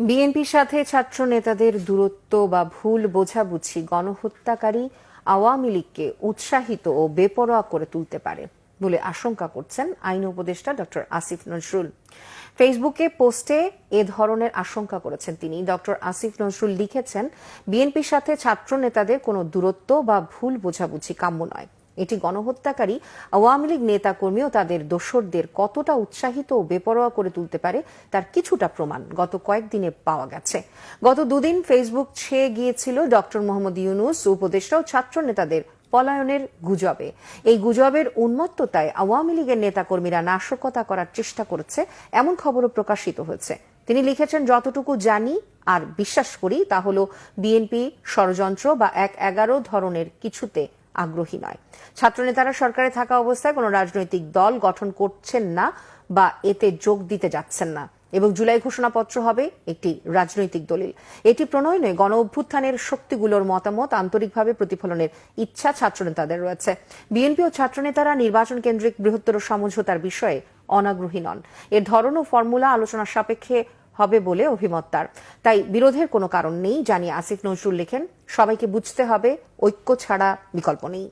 বিএনপির সাথে ছাত্র নেতাদের দূরত্ব বা ভুল বোঝাবুঝি গণহত্যাকারী আওয়ামী লীগকে উৎসাহিত ও বেপরোয়া করে তুলতে পারে বলে আশঙ্কা করছেন আইন উপদেষ্টা ডক্টর আসিফ নজরুল। ফেসবুকে পোস্টে এ ধরনের আশঙ্কা করেছেন তিনি। ডক্টর আসিফ নজরুল লিখেছেন, বিএনপির সাথে ছাত্র নেতাদের কোনো দূরত্ব বা ভুল বোঝাবুঝি কাম্য নয়। এটি গণহত্যাকারী আওয়ামী লীগ নেতাকর্মী ও তাদের দোসরদের কতটা উৎসাহিত ও বেপরোয়া করে তুলতে পারে তার কিছুটা প্রমাণ গত কয়েকদিনে পাওয়া গেছে। গত দুদিন ফেসবুক ছেয়ে গিয়েছিল ডক্টর মোহাম্মদ ইউনুস, উপদেষ্টা ও ছাত্র নেতাদের পলায়নের গুজবে। এই গুজবের উন্মত্ততায় আওয়ামী লীগের নেতাকর্মীরা নাশকতা করার চেষ্টা করেছে, এমন খবরও প্রকাশিত হয়েছে। তিনি লিখেছেন, যতটুকু জানি আর বিশ্বাস করি, তা হল বিএনপি ষড়যন্ত্র বা এক এগারো ধরনের কিছুতে আগ্রহী নয়। ছাত্রনেতারা সরকারে থাকা অবস্থায় কোনো রাজনৈতিক দল গঠন করছেন না বা এতে যোগ দিতে যাচ্ছেন না এবং জুলাই ঘোষণাপত্র হবে একটি রাজনৈতিক দলিল। এটি প্রণয়নে গণ অভ্যুত্থানের শক্তিগুলোর মতামত, আন্তরিকভাবে প্রতিফলনের ইচ্ছা ছাত্রনেতাদের রয়েছে। বিএনপি ও ছাত্রনেতারা নির্বাচন কেন্দ্রিক বৃহত্তর সমঝোতার বিষয়ে অনাগ্রহী নন। এর ধরন ও ফর্মুলা আলোচনার সাপেক্ষে হবে বলে অভিমত তার। তাই বিরোধের কোনো কারণ নেই, জানিয়ে আসিফ নজরুল লেখেন, সবাইকে বুঝতে হবে, ঐক্য ছাড়া বিকল্প নেই।